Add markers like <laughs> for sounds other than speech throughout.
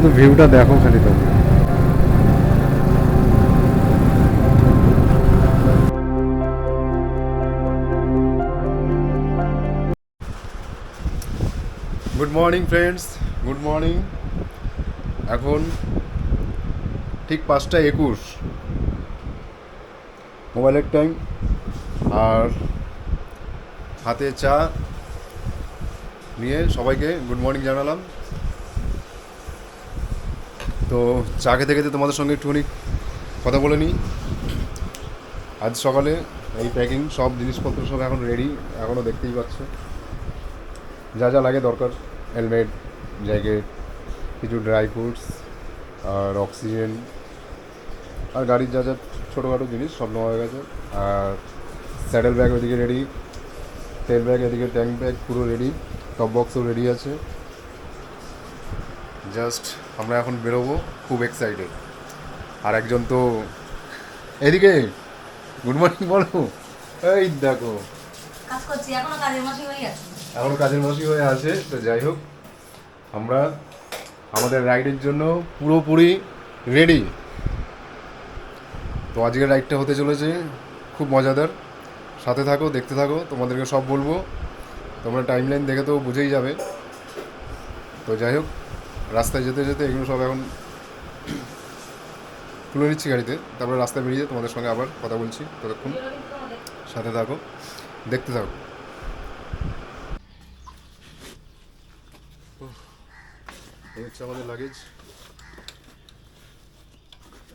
শুধু ভিউটা দেখো খালি তো good morning friends good morning এখন ঠিক পাঁচটা একুশ। মোবাইলের টাইম আর হাতে চা নিয়ে সবাইকে গুড মর্নিং জানালাম। তো চা খেতে খেতে তোমাদের সঙ্গে একটুখানি কথা বলে নিই। আজ সকালে এই প্যাকিং সব জিনিসপত্র সব এখন রেডি এখনও দেখতেই পাচ্ছ। যা যা লাগে দরকার হেলমেট জ্যাকেট কিছু ড্রাই ফ্রুটস আর অক্সিজেন আর গাড়ির যা যা ছোটোখাটো জিনিস সব নেওয়া হয়ে গেছে। আর স্যাডেল ব্যাগ ওইদিকে রেডি তেল ব্যাগ এদিকে ট্যাঙ্ক ব্যাগ পুরো রেডি টপ বক্সও রেডি আছে। জাস্ট আমরা এখন বেরোবো খুব এক্সাইটেড আর একজন তো এদিকে গুড মর্নিং বলো। এই দেখো। এখনও কাজের মাসি হয়ে কাজের মাসি হয়ে আছে তো যাই হোক আমরা আমাদের রাইডের জন্য পুরোপুরি রেডি তো আজকের রাইডটা হতে চলেছে খুব মজাদার। সাথে থাকো দেখতে থাকো তোমাদেরকে সব বলব। তোমরা টাইম লাইন দেখে তো বুঝেই যাবে। তো যাই হোক রাস্তায় যেতে যেতে এগুলো সব এখন তুলে নিচ্ছি গাড়িতে। তারপরে রাস্তায় বেরিয়ে তোমাদের সঙ্গে আবার কথা বলছি ততক্ষণ। সাথে থাকো, দেখতে থাকো। হচ্ছে আমাদের লাগেজ তো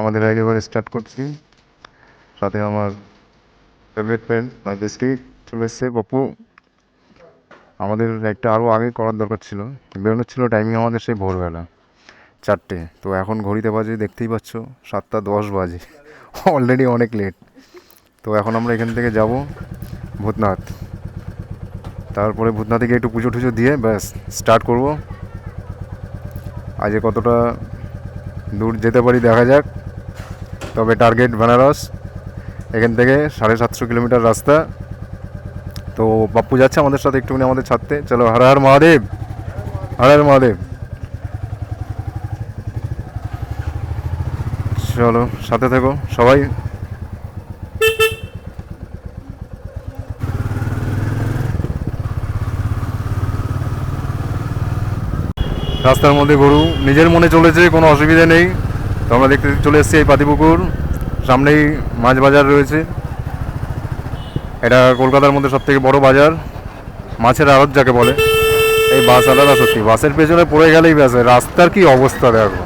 আমাদের এবার স্টার্ট করছি। সাথে আমার ফেভারিট ফ্রেন্ড মাই বেস্টি চলে এসছে। পপ্পু আমাদের রাইডটা আরও আগে করার দরকার ছিল। বেরোনোর ছিল টাইমিং আমাদের সেই ভোরবেলা, চারটে। তো এখন ঘড়িতে বাজে, দেখতেই পাচ্ছ, সাতটা দশ বাজে। <laughs> অলরেডি অনেক লেট তো এখন আমরা এখান থেকে যাব ভূতনাথ। তারপরে ভূতনাথে গিয়ে একটু পুজো টুজো দিয়ে ব্যাস স্টার্ট করব। আজকে কতটা দূর যেতে পারি দেখা যাক। তবে টার্গেট বেনারস, এখান থেকে সাড়ে সাতশো কিলোমিটার রাস্তা। তো বাপ্পু যাচ্ছে আমাদের সাথে একটুখানি আমাদের ছাড়তে। চলো, হর হর মহাদেব, হর হর মহাদেব। চলো, সাথে থেকো, সবাই। রাস্তার মধ্যে গরু, নিজের মনে চলেছে, কোনো অসুবিধা নেই। তো আমরা দেখতে চলে এসেছি এই পাতিপুকুর। সামনেই মাছ বাজার রয়েছে। এটা কলকাতার মধ্যে সব থেকে বড় বাজার। মাছের আড়ত যাকে বলে। এই বাস আলাদা সত্যি। বাসের পেছনে পড়ে গেলেই ব্যাস, রাস্তার কি অবস্থা দেখো।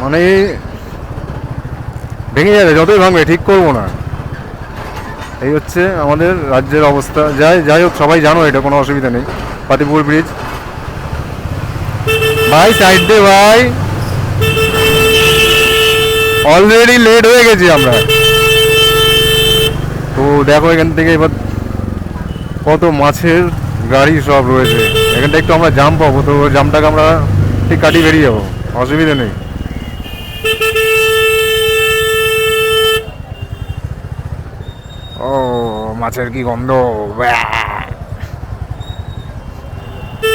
মানে ভেঙে যাবে, যতই ভাঙবে, ঠিক করব না। এই হচ্ছে আমাদের রাজ্যের অবস্থা। যাই যাই হোক, সবাই জানো এটা, কোনো অসুবিধা নেই। পাতিপুকুর ব্রিজ। ভাই সাইড দে ভাই। অলরেডি লেট হয়ে গেছি আমরা। তো দেখো এখান থেকে এবার কত মাছের গাড়ি সব রয়েছে। এখানটা একটু আমরা জাম পাবো, তো জামটাকে আমরা ঠিক কাটিয়ে বেরিয়ে যাব। অসুবিধা নেই। ও, মাছের কি গন্ধ।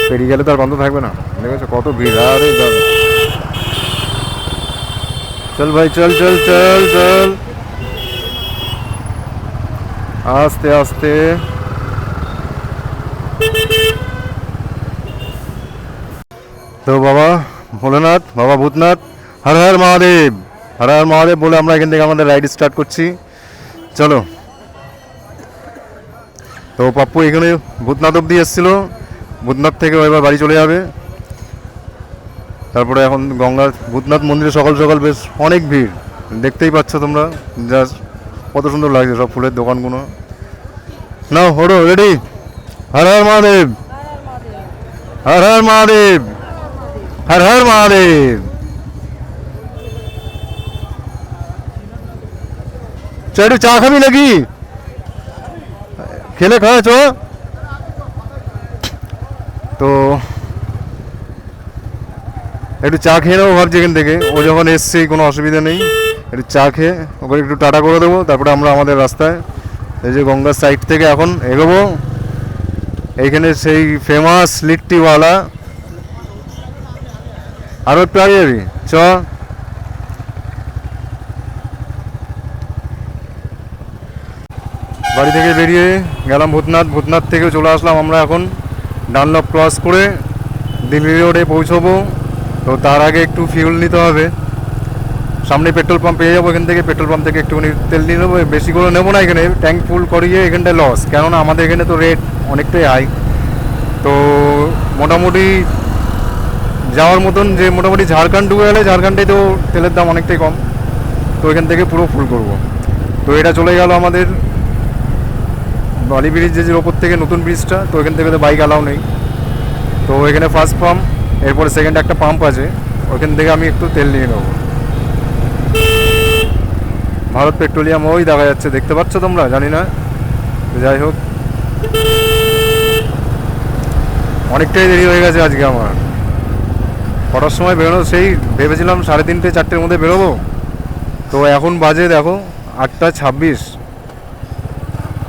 পেরিয়ে গেলে তো আর গন্ধ থাকবে না। দেখেছ কত ভিড় আরে দাদা চল ভাই, চল চল চল চল। আস্তে আস্তে। তো বাবা, ভোলেনাথ, বাবা ভূতনাথ, হর হর মহাদেব, হর হর মহাদেব বলে আমরা এখান থেকে আমাদের রাইড স্টার্ট করছি। চলো। তো পাপ্পু এখানে ভূতনাথ অব্দি এসেছিল। ভূতনাথ থেকে এবার বাড়ি চলে যাবে। তারপরে এখন গঙ্গা ভূতনাথ মন্দিরে সকাল সকাল বেশ অনেক ভিড়। দেখতেই পাচ্ছ তোমরা জাস্ট কত সুন্দর লাগছে সব ফুলের দোকানগুলো। না হরো রেডি হর হর মহাদেব। হর হর মহাদেব। হর হর মহাদেব। চ একটু চা খাবি নাকি? খেলে খাওয়া, চ। তো একটু চা খেয়ে নেব ভাবছি এখান থেকে। ও যখন এসছে, কোনো অসুবিধা নেই। একটু চা খেয়ে, ওকে একটু টাটা করে দেবো। তারপরে আমরা আমাদের রাস্তায়, এই যে গঙ্গার সাইড থেকে এখন এগোবো। এইখানে সেই ফেমাস লিট্টিওয়ালা। আরও একটু আগে যাবি। চ। বাড়ি থেকে বেরিয়ে গেলাম ভূতনাথ। ভূতনাথ থেকে চলে আসলাম আমরা এখন। ডানলপ ক্রস করে দিল্লি রোডে পৌঁছবো। তো তার আগে একটু ফিউল নিতে হবে। সামনে পেট্রোল পাম্প পেয়ে যাব এখান থেকে পেট্রোল পাম্প থেকে একটুখানি তেল নিয়ে নেব। বেশি করে নেব না এখানে ট্যাঙ্ক ফুল করিয়ে এখানটায় লস কেননা আমাদের এখানে তো রেট অনেকটাই হাই তো মোটামুটি যাওয়ার মতন যে মোটামুটি ঝাড়খণ্ড ঢুকে গেলে ঝাড়খণ্ডে তো তেলের দাম অনেকটাই কম। তো এখান থেকে পুরো ফুল করব। তো এটা চলে গেল আমাদের বালি ব্রিজের ওপর থেকে নতুন ব্রিজটা তো এখান থেকে তো বাইক অ্যালাউ নেই। তো এখানে ফার্স্ট পাম্প এরপরে সেকেন্ড একটা পাম্প আছে ওইখান থেকে আমি একটু তেল নিয়ে নেব। ভারত পেট্রোলিয়াম ওই দেখা যাচ্ছে, দেখতে পাচ্ছ তোমরা? জানি না। যাই হোক। অনেকটাই দেরি হয়ে গেছে আজকে আমার। কটার সময় বেরোনো সেই ভেবেছিলাম সাড়ে তিনটে, চারটের মধ্যে বেরোবো। তো এখন বাজে দেখো আটটা ছাব্বিশ।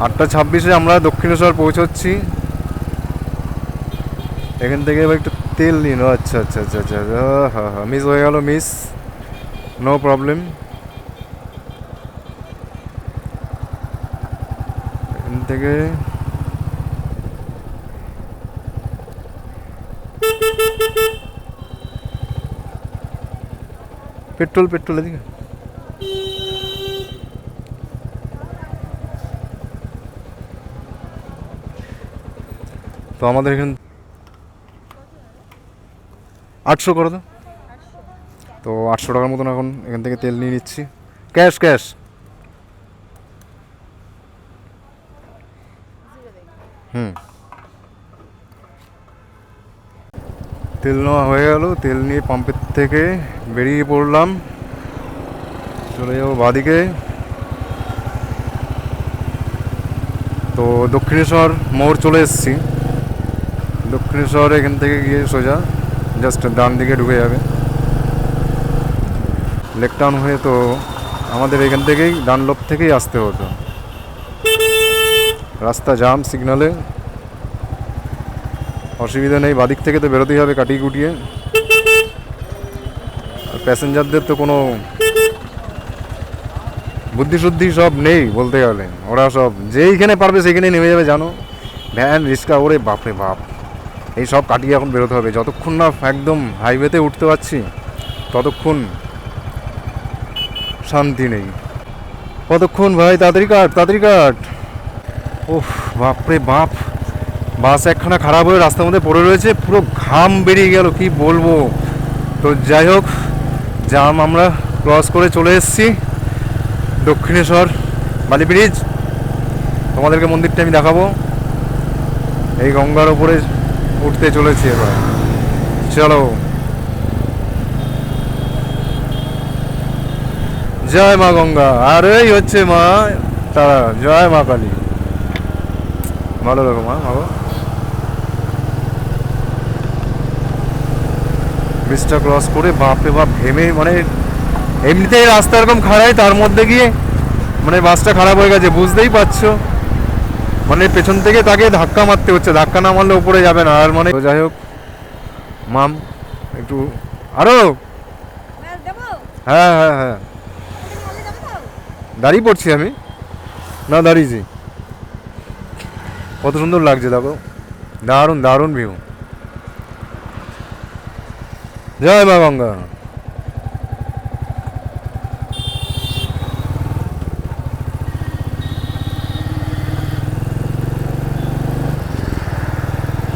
আটটা ছাব্বিশে আমরা দক্ষিণেশ্বর পৌঁছচ্ছি। এখান থেকে এবার একটু তেল নিন আচ্ছা আচ্ছা আচ্ছা আচ্ছা হ্যাঁ হ্যাঁ মিস হয়ে গেল মিস নো প্রবলেম এখান থেকে পেট্রোল পেট্রোল এদিকে। তো আমাদের এখানে আটশো করে দাও। তো আটশো টাকার মতন এখন এখান থেকে তেল নিয়ে নিচ্ছি। Cash cash. হুম। তেল নেওয়া হয়ে গেল। তেল নিয়ে পাম্পের থেকে বেরিয়ে পড়লাম। চলে যাব বাদিকে। তো দক্ষিণেশ্বর মোড় চলে এসেছি। দক্ষিণেশ্বর এখান থেকে গিয়ে সোজা। জাস্ট ডান দিকে ঢুকে যাবে। লেক টাউন হয়ে তো আমাদের এখান থেকেই ডানলপ থেকেই আসতে হতো। রাস্তা জাম সিগনালে অসুবিধা নেই, বাদিক থেকে তো বেরোতেই হবে কাটিয়ে কুটিয়ে। আর প্যাসেঞ্জারদের তো কোনো বুদ্ধি শুদ্ধি সব নেই বলতে গেলে। ওরা সব যেইখানে পারবে সেইখানে নেমে যাবে, জানো? ভ্যান, রিক্সা, ওরে বাপরে বাপ। এই সব কাটিয়ে এখন বেরোতে হবে। যতক্ষণ না একদম হাইওয়েতে উঠতে পারছি, ততক্ষণ শান্তি নেই। কতক্ষণ ভাই? তাড়াতাড়ি কাট তাড়াতাড়ি কাট। ওহ বাপরে বাপ। বাস একখানা খারাপ হয়ে রাস্তার মধ্যে পড়ে রয়েছে, পুরো ঘাম বেরিয়ে গেল, কি বলব? তো যাই হোক, জাম আমরা ক্রস করে চলে এসেছি দক্ষিণেশ্বর বালি ব্রিজ তোমাদেরকে মন্দিরটা আমি দেখাবো। এই গঙ্গার উপরে উঠতে চলেছি এবার। চলো। জয় মা গঙ্গা। আর এই হচ্ছে মা, তারা, জয় মা কালী। ভালো লাগো মা, ভালো? ব্রিজটা ক্রস করে বাপরে বাপ, ভেমে মানে এমনিতেই রাস্তা এরকম খারাই তার মধ্যে গিয়ে মানে বাসটা খারাপ হয়ে গেছে, বুঝতেই পারছ? মানে পেছন থেকে তাকে ধাক্কা মারতে হচ্ছে। ধাক্কা না মারলে উপরে যাবে না। আর মানে যাই হোক, মাম, একটু আরও! হ্যাঁ হ্যাঁ হ্যাঁ। দাঁড়িয়ে পড়ছি আমি। না, দাঁড়িয়েছি। কত সুন্দর লাগছে, দেখো। দারুণ দারুণ ভিউ জয় মা গঙ্গা।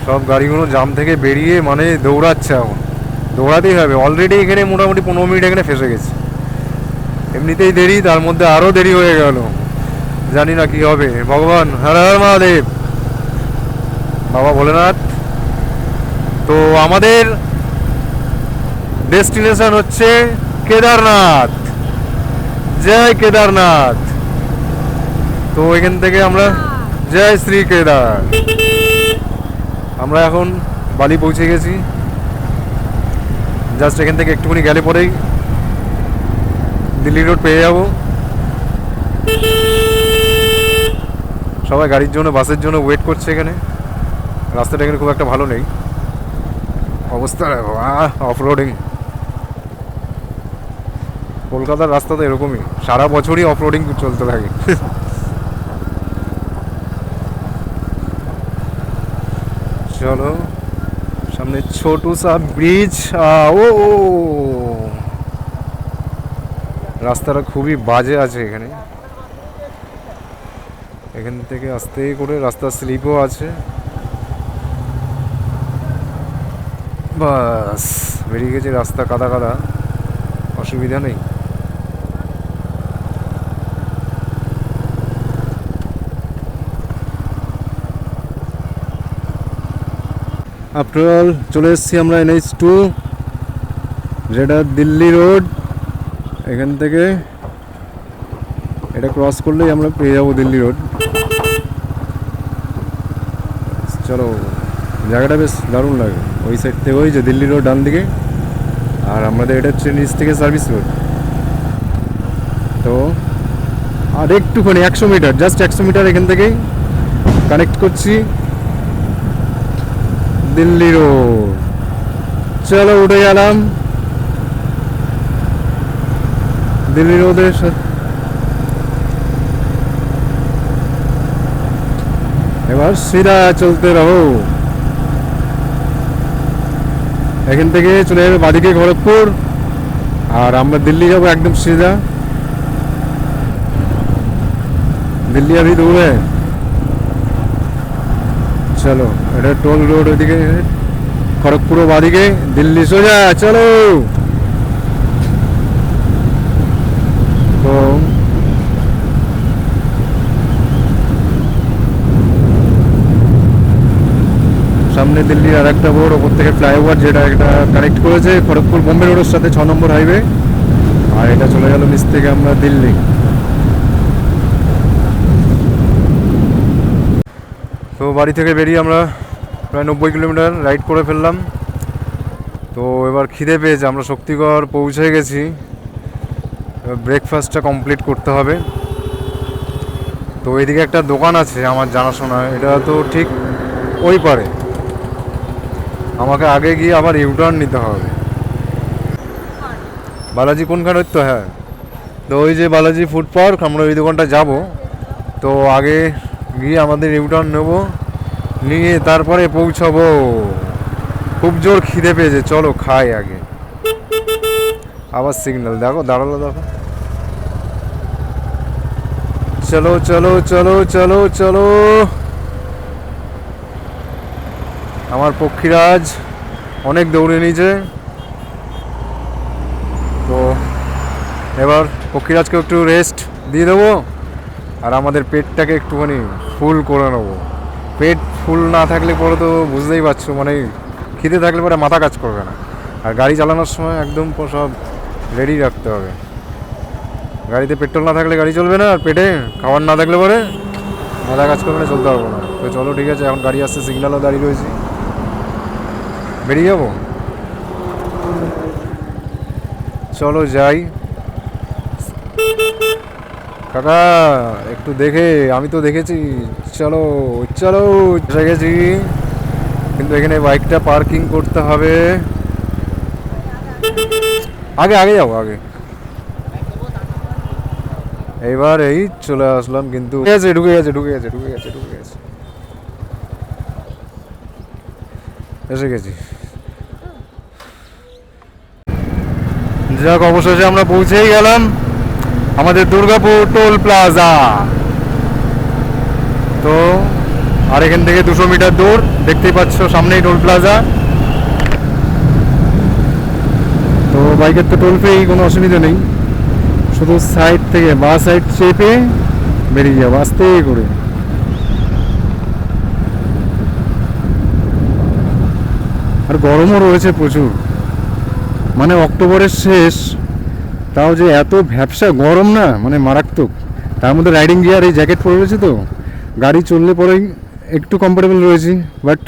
সব গাড়িগুলো জাম থেকে বেরিয়ে মানে দৌড়াচ্ছে এখন। দৌড়াতেই হবে। অলরেডি এখানে মোটামুটি পনেরো মিনিট এখানে ফেসে গেছে। এমনিতেই দেরি, তার মধ্যে আরও দেরি হয়ে গেল। জানি না কি হবে। ভগবান, হর হর মহাদেব। বাবা ভোলেনাথ। তো আমাদের ডেস্টিনেশন হচ্ছে কেদারনাথ। জয় কেদারনাথ। তো এখান থেকে আমরা জয় শ্রী কেদার। আমরা এখন বালি পৌঁছে গেছি। জাস্ট এখান থেকে একটুখানি গেলে পরেই দিল্লি রোড পেয়ে যাব। সবাই গাড়ির জন্য, বাসের জন্য ওয়েট করছে এখানে। রাস্তাটা এখানে খুব একটা ভালো নেই। অবস্থা অফ রোডিং কলকাতার রাস্তা তো এরকমই। সারা বছরই অফ রোডিং চলতে থাকে। চলো। সামনে ছোট সা ব্রিজ ও রাস্তাটা খুবই বাজে আছে এখানে। এখান থেকে আস্তে করে রাস্তা স্লিপও আছে। বাস, বেরিয়ে গেছে রাস্তা কাদা কাদা। অসুবিধা নেই। আফটার অল চলে এসেছি আমরা এনএইচ টু যেটা দিল্লি রোড। এখান থেকে এটা ক্রস করলেই আমরা পেয়ে যাব দিল্লি রোড। চলো, জায়গাটা বেশ দারুণ লাগে। ওই সাইড থেকে ওই যে দিল্লি রোড ডান দিকে, আর আমাদের এটা হচ্ছে নিচ থেকে সার্ভিস রোড তো আর একটুখানি, একশো মিটার জাস্ট একশো মিটার এখান থেকেই কানেক্ট করছি। দিল্লির চলো উঠে গেলাম। দিল্লির রোডের এবার সিরা চলতে রহো এখান থেকে চলে যাবে বাদিকে খড়গপুর। আর আমরা দিল্লি যাব একদম সিধা। দিল্লি আমি দূর। চলো, এটা টোল রোড ওইদিকে, খড়গপুর বাদিকে দিল্লি সোজা, চলো। তো, সামনে দিল্লির আর একটা বোর্ড ওপর থেকে ফ্লাইওভার যেটা একটা কানেক্ট করেছে, খড়গপুর বোম্বে রোডের সাথে ছ নম্বর হাইওয়ে আর এটা চলে গেল নিচ থেকে আমরা দিল্লি। তো বাড়ি থেকে বেরিয়ে আমরা প্রায় নব্বই কিলোমিটার রাইড করে ফেললাম। তো এবার খিদে পেয়েছে, আমরা শক্তিগড় পৌঁছে গেছি। ব্রেকফাস্টটা কমপ্লিট করতে হবে। তো এদিকে একটা দোকান আছে আমার জানাশোনা, এটা তো ঠিক ওই পারে। আমাকে আগে গিয়ে আবার ইউটার্ন নিতে হবে। বালাজি কোনখানে তো হ্যাঁ। তো ওই যে বালাজি ফুড পার্ক আমরা ওই দোকানটা যাব। তো আগে গিয়ে আমাদের ইউটার্ন নেব। নিয়ে তারপরে পৌঁছাবো। খুব জোর খিদে পেয়েছে, চলো খাই আগে। আবার সিগন্যাল দেখো, দাঁড়াল দেখো। চলো চলো চলো চলো চলো। আমার পক্ষীরাজ অনেক দৌড়ে নিয়েছে। তো, এবার পক্ষীরাজকে একটু রেস্ট দিয়ে দেবো। আর আমাদের পেটটাকে একটুখানি ফুল করে নেব। পেট ফুল না থাকলে পরে তো বুঝতেই পারছ মানে খিদে থাকলে পরে মাথা কাজ করবে না। আর গাড়ি চালানোর সময় একদম সব রেডি রাখতে হবে। গাড়িতে পেট্রোল না থাকলে গাড়ি চলবে না, আর পেটে খাবার না থাকলে পরে মাথা কাজ করবে না, চলতে পারব না। তো চলো, ঠিক আছে, এখন গাড়ি আসছে, সিগনালও দাঁড়িয়ে রয়েছি। বেরিয়ে যাব? চলো যাই। কাকা, একটু দেখে, আমি তো দেখেছি। চলো চলো এসে গেছি কিন্তু এখানে বাইকটা পার্কিং করতে হবে। আগে আগে যাব, আগে। এইবার এই চলে আসলাম, কিন্তু গেছে, ঢুকে গেছে ঢুকে গেছে ঢুকে গেছে ঢুকে গেছে। এসে গেছি। যাক, অবশেষে আমরা পৌঁছেই গেলাম। আমাদের দুর্গাপুর টোল প্লাজা। তো, আর এখান থেকে দুশো মিটার দূর, দেখতেই পাচ্ছ সামনেই টোল প্লাজা। তো, বাইকের তো টোল ফ্রি কোনো অসুবিধা নেই। শুধু সাইড থেকে বা সাইড চেপে বেরিয়ে যাব আস্তে করে। আর গরমও রয়েছে প্রচুর। মানে অক্টোবরের শেষ তাও যে এত ভ্যাবসা গরম না মানে মারাত্মক। তার মধ্যে রাইডিং গিয়ার এই জ্যাকেট পরে রয়েছে তো। গাড়ি চললে পরেই একটু কমফোর্টেবল রয়েছি বাট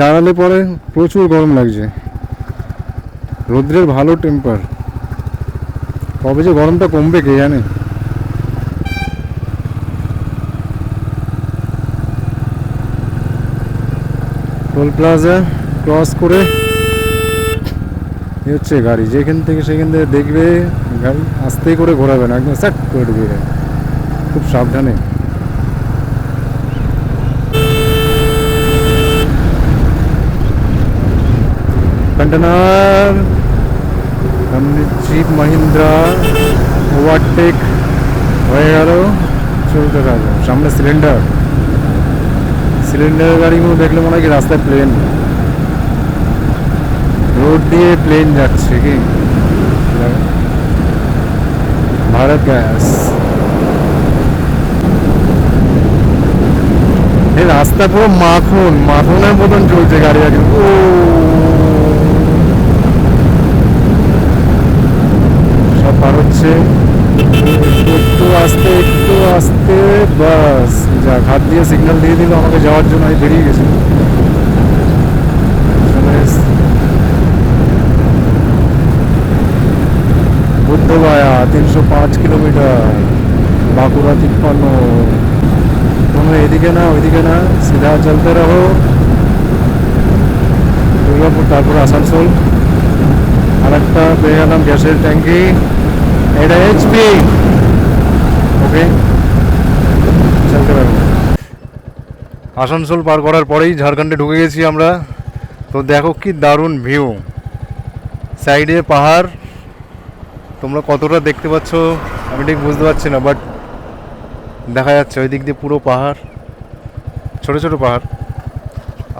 দাঁড়ালে পরে প্রচুর গরম লাগছে। রৌদ্রের ভালো টেম্পার কবে যে গরমটা কমবে কে জানে? টোল প্লাজা ক্রস করে হচ্ছে গাড়ি, যেখান থেকে সেখান থেকে দেখবে গাড়ি আস্তে করে ঘোরাবে না, একদম স্যাট করে ঢুকে খুব সাবধানে। কন্টেনার সামনে জিপ মাহিন্দ্রা ওভারটেক হয়ে গেল, চলতে থাকবে সামনে সিলিন্ডার সিলিন্ডারের গাড়িগুলো দেখলে মনে হয় কি রাস্তায় প্লেন রোড দিয়ে প্লেন যাচ্ছে কি? ভারত গ্যাস এই রাস্তা পুরো মাখন, মাখনের মতন চলছে গাড়ি গাড়ি ও। সব পার হচ্ছে। একটু আস্তে একটু আস্তে, বাস। যা, ঘাট দিয়ে সিগন্যাল দিয়ে দিল, আমাকে যাওয়ার জন্য আমি বেরিয়ে গেছি চলে এসছি। বুদ্ধগয়া তিনশো পাঁচ কিলোমিটার, বাঁকুড়া তিপ্পান্ন। কোনো এদিকে না, ওইদিকে না, সিধা চলতে রাখো দুর্গাপুর, তারপর আসানসোল। আর একটা পেয়ে গেলাম গ্যাসের ট্যাঙ্কি। এটা এইচপি ওকে চলতে পারব। আসানসোল পার করার পরেই ঝাড়খণ্ডে ঢুকে গেছি আমরা। তো দেখো কি দারুণ ভিউ সাইডে পাহাড়। তোমরা কতটা দেখতে পাচ্ছ, আমি ঠিক বুঝতে পারছি না বাট দেখা যাচ্ছে ওই দিক দিয়ে পুরো পাহাড়, ছোট ছোট পাহাড়,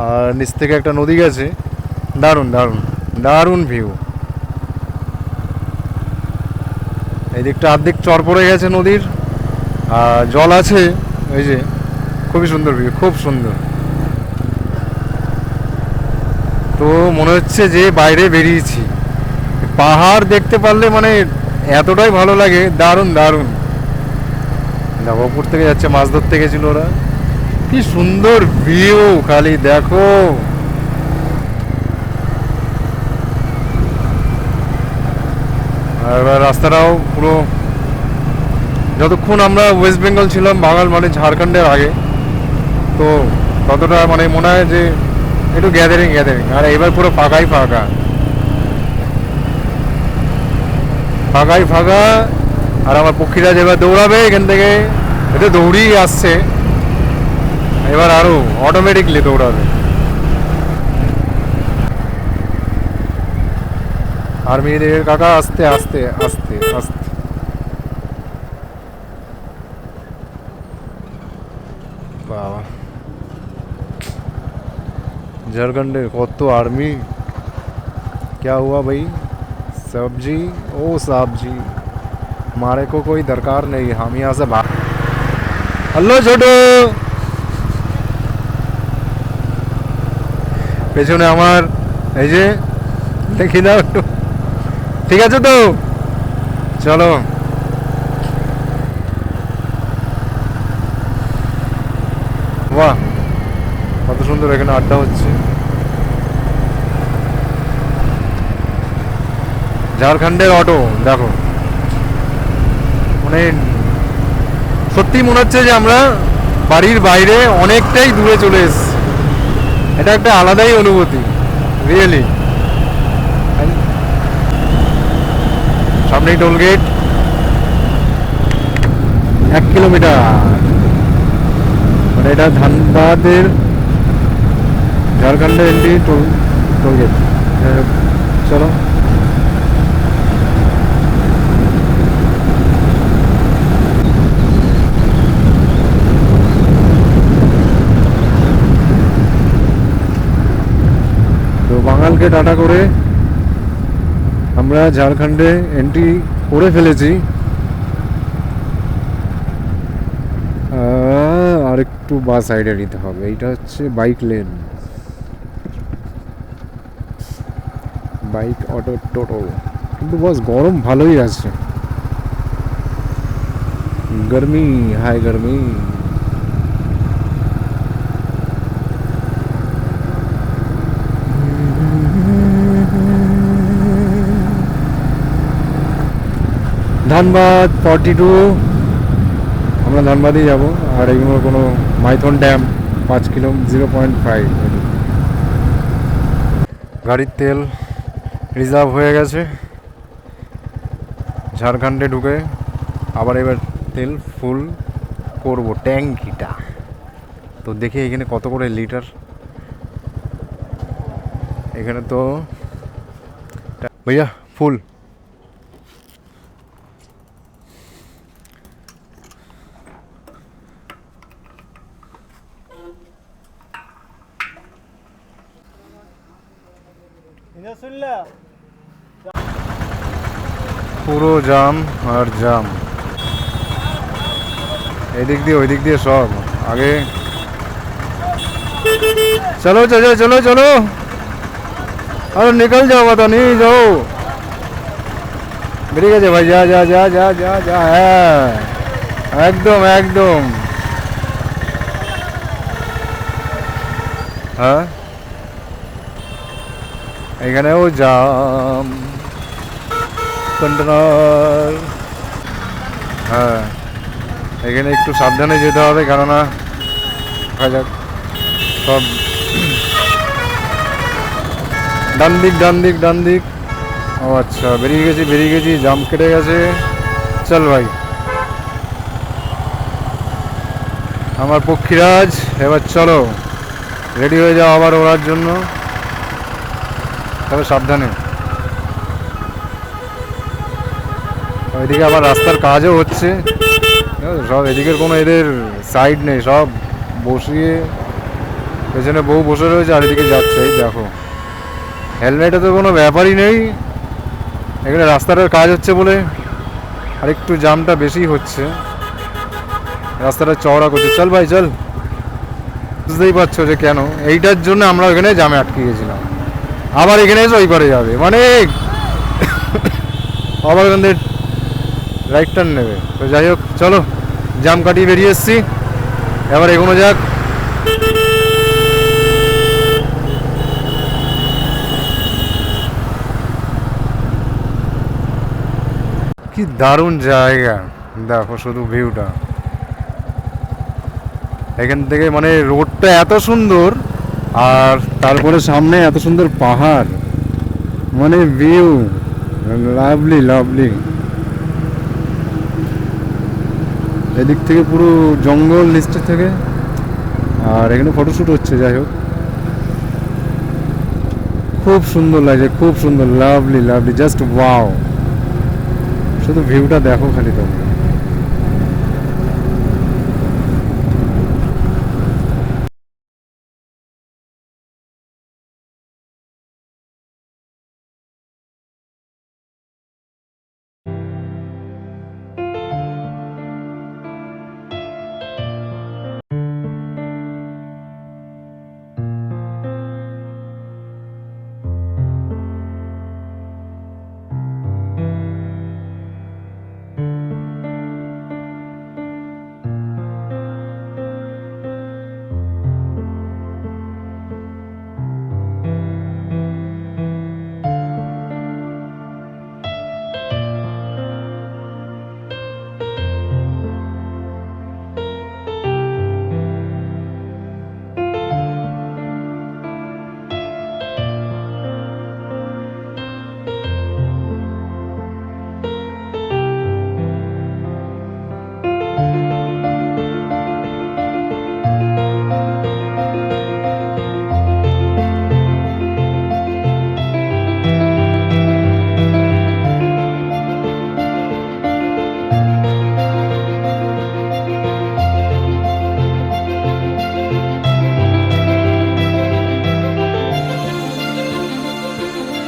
আর নিচ থেকে একটা নদী গেছে। দারুণ দারুণ দারুণ ভিউ এই দিকটা অর্ধেক চর পড়ে গেছে নদীর, আর জল আছে, এই যে, খুবই সুন্দর ভিউ খুব সুন্দর। তো মনে হচ্ছে যে বাইরে বেরিয়েছি। পাহাড় দেখতে পারলে মানে এতটাই ভালো লাগে, দারুণ দারুণ। উপর থেকে যাচ্ছে, মাছ ধরতে গেছিল ওরা। কি সুন্দর ভিউ খালি দেখো। এবার রাস্তাটাও পুরো যতক্ষণ আমরা ওয়েস্ট বেঙ্গল ছিলাম, বাঙাল মানে ঝাড়খণ্ডের আগে, তো ততটা মানে মনে হয় যে একটু গ্যাদারিং গ্যাদারিং আর এবার পুরো ফাঁকাই ফাঁকা। ফাঁকাই ফাঁকা আর আমার পক্ষীরা যেবার দৌড়াবে এখান থেকে এটা দৌড়িয়ে আসছে এবার আরো অটোমেটিকলি দৌড়াবে আর মেয়েদের কাকা আস্তে আস্তে আস্তে আস্তে বাবা झारखंड कत आर्मी क्या हुआ भाई सब्जी ओ साहब जी हमारे को कोई दरकार नहीं हम यहाँ से भाग হ্যালো ছোট পেছনে আমার এই যে দেখি দাও একটু ঠিক আছে তো চলো বাহ কত সুন্দর এখানে আড্ডা হচ্ছে ঝাড়খণ্ডের অটো দেখো। মানে সত্যি মনে হচ্ছে যে আমরা বাড়ির বাইরে অনেকটাই দূরে চলে এসেছি। এটা একটা আলাদাই অনুভূতি রিয়েলি সামনেই টোল গেট এক কিলোমিটার মানে এটা ধানবাদের ঝাড়খণ্ডের এন্ট্রি টোল টোল গেট চলো। কালকে টাটা করে আমরা ঝাড়খণ্ডে এন্ট্রি করে ফেলেছি। আর একটু বাস সাইডে নিতে হবে। এইটা হচ্ছে বাইক লেন বাইক অটো টোটো কিন্তু বাস গরম ভালোই আছে। গরমি হাই গরমি। ধানবাদ ফর্টি টু আমরা ধানবাদই যাব। আর এগুলো কোনো মাইথন ড্যাম, পাঁচ কিলো জিরো পয়েন্ট ফাইভ গাড়ির তেল রিজার্ভ হয়ে গেছে। ঝাড়খণ্ডে ঢুকে আবার এবার তেল ফুল করব ট্যাঙ্কিটা। তো দেখি এখানে কত করে লিটার। এখানে তো ভাইয়া ফুল পুরো জাম আর জাম। এদিক দিয়ে ওই দিক দিয়ে সব। আগে চলো চলো চলো চলো। আরে নিকল যাও বাতা নিয়ে যাও। বেরিয়ে গেছে ভাই, যা যা যা যা যা যা হ্যাঁ। একদম একদম। হ্যাঁ? এখানেও জাম কন্টেনার। হ্যাঁ এখানে একটু সাবধানে যেতে হবে, কেননা দেখা যাক সব। ডান দিক ডান দিক ডান দিক। ও আচ্ছা বেরিয়ে গেছি বেরিয়ে গেছি, জাম কেটে গেছে। চল ভাই। আমার পক্ষীরাজ, এবার চলো। রেডি হয়ে যাও আবার ওড়ার জন্য। তবে সাবধানে। ওইদিকে আবার রাস্তার কাজও হচ্ছে। সব এদিকের কোনো এদের সাইড নেই, সব বসিয়ে পেছনে বউ বসে রয়েছে আর এদিকে যাচ্ছে দেখো। হেলমেটে তো কোনো ব্যাপারই নেই। এখানে রাস্তাটার কাজ হচ্ছে বলে আর একটু জামটা বেশি হচ্ছে। রাস্তাটা চওড়া করছে। চল ভাই, চল। বুঝতেই পারছ যে কেন? এইটার জন্য আমরা ওখানে জামে আটকে গেছিলাম। আবার এখানে এসে ওই যাবে। মানে আবার রাইট টার্ন নেবে। তো যাই হোক, চলো, জাম কাটিয়ে বেরিয়ে এসছি। এবার এগোনো যাক। কি দারুণ জায়গা। দেখো শুধু ভিউটা এখান থেকে মানে রোডটা এত সুন্দর আর তারপরে সামনে এত সুন্দর পাহাড় মানে ভিউ লাভলি লাভলি এদিক থেকে পুরো জঙ্গল নিচটা থেকে, আর এখানে ফটোশ্যুট হচ্ছে, যাই হোক। খুব সুন্দর লাগছে, খুব সুন্দর লাভলি লাভলি জাস্ট ওয়াও শুধু ভিউটা দেখো খালি তোমরা।